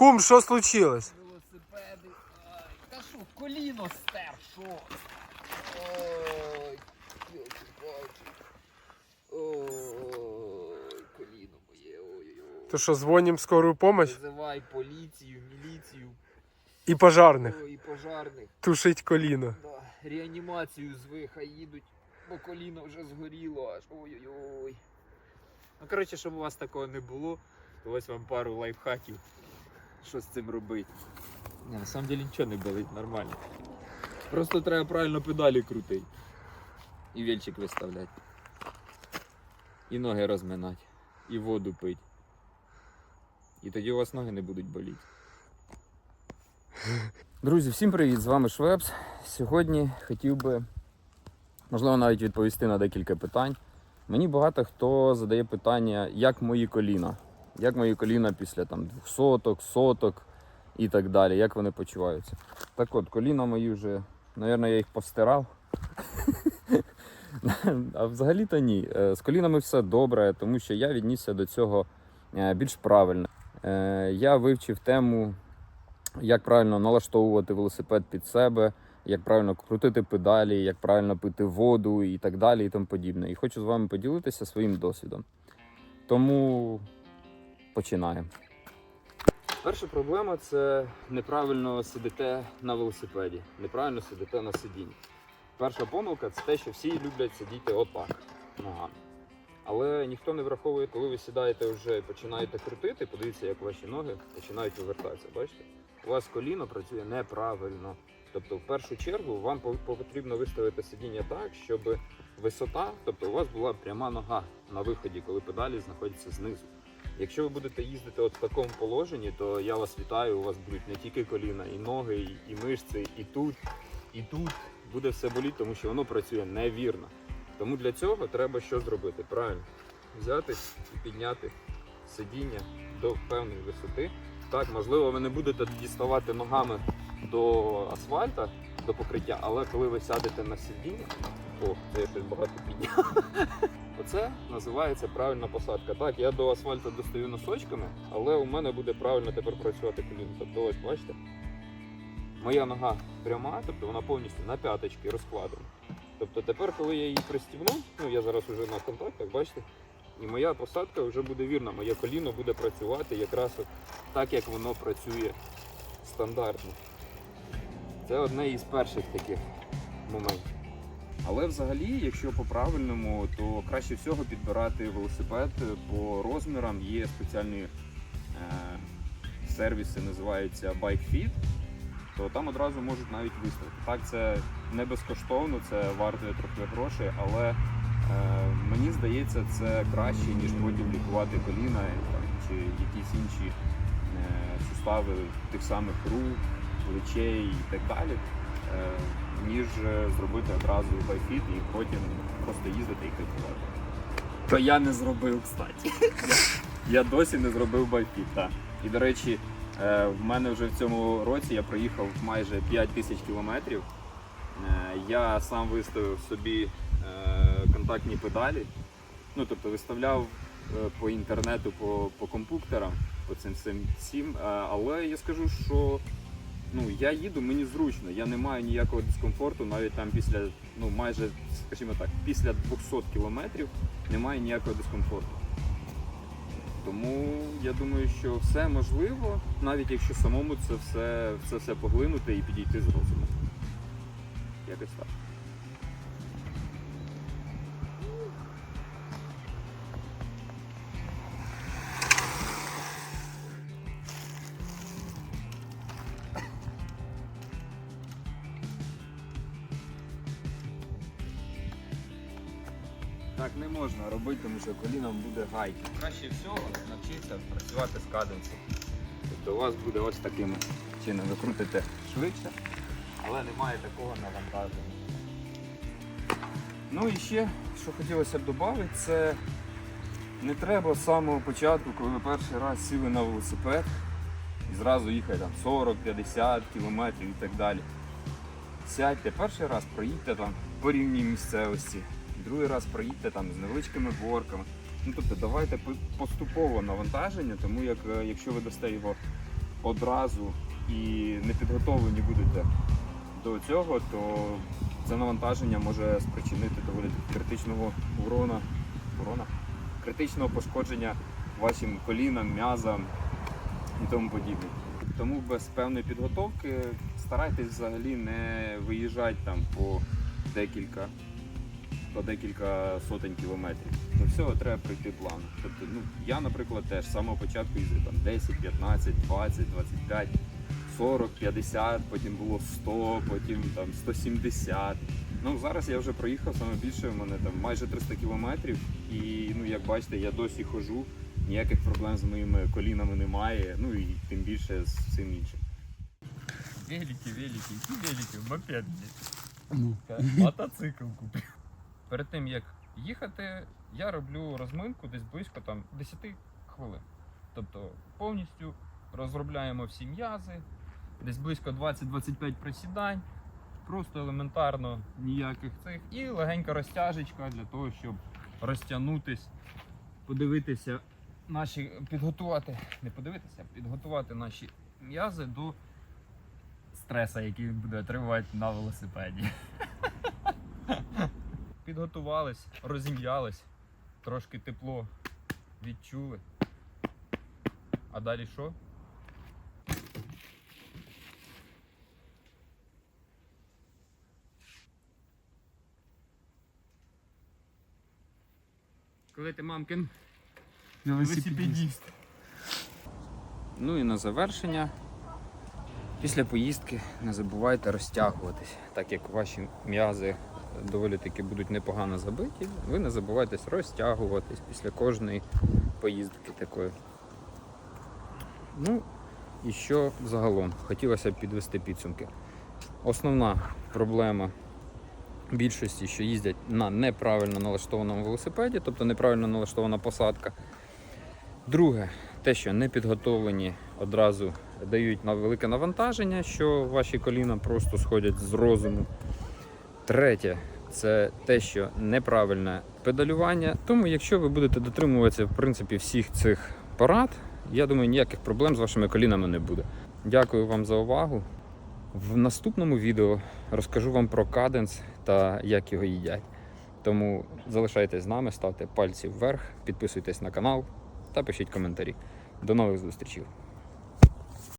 Кум, що случилось? Велосипеди. Ай, та що, коліно стер, що? Ой, йолки-палки. Ой, коліно моє, ой-ой-ой. То що, дзвоним в скорую помощь Визивай поліцію, міліцію, і пожарних. ой, і пожарних. Тушить коліно. Да, реанімацію зви, хай їдуть, бо коліно вже згоріло аж. Ой-ой-ой. Ну, коротше, щоб у вас такого не було, то ось вам пару лайфхаків. Що з цим робити? Ні, на самом деле нічого не болить, нормально. Просто треба правильно педалі крутити. І вільчик виставляти. І ноги розминати. І воду пити. І тоді у вас ноги не будуть боліти. Друзі, всім привіт! З вами Швепс. Сьогодні хотів би, можливо, навіть відповісти на декілька питань. Мені багато хто задає питання, як мої коліна. Як мої коліна після там, двох соток, соток і так далі, як вони почуваються. Так от, коліна мої вже, мабуть, я їх постирав. А взагалі-то ні. Е, З колінами все добре, тому що я віднісся до цього е, більш правильно. Е, Я вивчив тему як правильно налаштовувати велосипед під себе, як правильно крутити педалі, як правильно пити воду і так далі, і тому подібне. І хочу з вами поділитися своїм досвідом. Тому починаємо. Перша проблема це неправильно сидите на велосипеді, неправильно сидите на сидінні. Перша помилка це те, що всі люблять сидіти отак ногами. Але ніхто не враховує, коли ви сідаєте вже і починаєте крутити, подивіться, як ваші ноги починають вивертатися. Бачите? у вас коліно працює неправильно. Тобто, в першу чергу, вам потрібно виставити сидіння так, щоб висота, тобто у вас була пряма нога на виході, коли педалі знаходяться знизу. Якщо ви будете їздити от в такому положенні, то я вас вітаю, у вас будуть не тільки коліна, і ноги, і, мишці, і тут, і тут буде все боліти, тому що воно працює невірно. Тому для цього треба що зробити? Правильно, взяти і підняти сидіння до певної висоти. Так, можливо, ви не будете діставати ногами до асфальта, до покриття, але коли ви сядете на сидіння, о, це я щось багато підняв. Оце називається правильна посадка. Так, я до асфальту достаю носочками, але у мене буде правильно тепер працювати коліно. Тобто, ось бачите, моя нога пряма, тобто вона повністю на п'яточки розкладена. Тобто тепер, коли я її пристібну, ну я зараз уже на контактах, бачите, і моя посадка вже буде вірна, моє коліно буде працювати якраз от так, як воно працює стандартно. Це одне із перших таких моментів. Але взагалі, якщо по-правильному, то краще всього підбирати велосипед по розмірам. Є спеціальні е, сервіси, називаються BikeFit, то там одразу можуть навіть виставити. Так, це не безкоштовно, це вартує трохи грошей, але е, мені здається, це краще, ніж потім лікувати коліна там, чи якісь інші е, сустави тих самих рук, плечей і так далі, е, ніж е, зробити одразу байфіт і потім просто їздити і кайфувати. То я не зробив, кстати. Я досі не зробив байфіт, так. І до речі, е, в мене вже в цьому році я проїхав майже 5 тисяч кілометрів. Е, Я сам виставив собі контактні педалі. Ну, тобто виставляв по інтернету, по, по комп'ютерам, по цим всім Але я скажу, що ну, я їду, мені зручно, я не маю ніякого дискомфорту, навіть там після, ну майже, скажімо так, після 200 кілометрів немає ніякого дискомфорту. Тому я думаю, що все можливо, навіть якщо самому це все, це все поглинути і підійти з розумом. Якось так. Так не можна робити, тому що коліном буде гайки. Краще всього навчитися працювати з каденсом. Тобто у вас буде ось таким чином. Ви крутите швидше, але немає такого навантаження. Ну і ще, що хотілося б додати, це не треба з самого початку, коли ви перший раз сіли на велосипед і зразу їхати там 40-50 кілометрів і так далі. Сядьте перший раз, проїдьте там по рівній місцевості, другий раз проїдьте там з невеличкими горками. Ну тобто давайте поступово навантаження, тому як е, якщо ви дасте його одразу і не підготовлені будете до цього, то це навантаження може спричинити доволі критичного урона, урона, критичного пошкодження вашим колінам, м'язам і тому подібне. Тому без певної підготовки старайтесь взагалі не виїжджати там по декілька, по декілька сотень кілометрів. До всього треба пройти план. Тобто, ну, я, наприклад, теж з самого початку їздив там 10, 15, 20, 25, 40, 50, потім було 100, потім там 170. Ну, зараз я вже проїхав саме більше, в мене там майже 300 кілометрів. І ну, як бачите, я досі ходжу, ніяких проблем з моїми колінами немає, ну і тим більше з всім іншим. Велики, велики, які велики, мопед. Мотоцикл купив. Перед тим як їхати, я роблю розминку десь близько там 10 хвилин. Тобто повністю розробляємо всі м'язи, десь близько 20-25 присідань, просто елементарно ніяких цих. І легенька розтяжечка для того, щоб розтягнутись, подивитися наші, підготувати, не подивитися, підготувати наші м'язи до стреса, який буде тривати на велосипеді. Підготувались, розім'ялись, трошки тепло відчули. А далі що? Коли ти мамкин велосипедіст. Ну і на завершення. Після поїздки не забувайте розтягуватись, так як ваші м'язи доволі таки будуть непогано забиті. Ви не забувайте розтягуватись після кожної поїздки такої. Ну і що загалом? Хотілося б підвести підсумки. Основна проблема більшості, що їздять на неправильно налаштованому велосипеді, тобто неправильно налаштована посадка. Друге, те, що не підготовлені одразу дають на велике навантаження, що ваші коліна просто сходять з розуму. Третє, це те, що неправильне педалювання. Тому, якщо ви будете дотримуватися в принципі всіх цих порад, я думаю, ніяких проблем з вашими колінами не буде. Дякую вам за увагу. В наступному відео розкажу вам про каденс та як його їдять. Тому залишайтесь з нами, ставте пальці вверх, підписуйтесь на канал та пишіть коментарі. До нових зустрічей!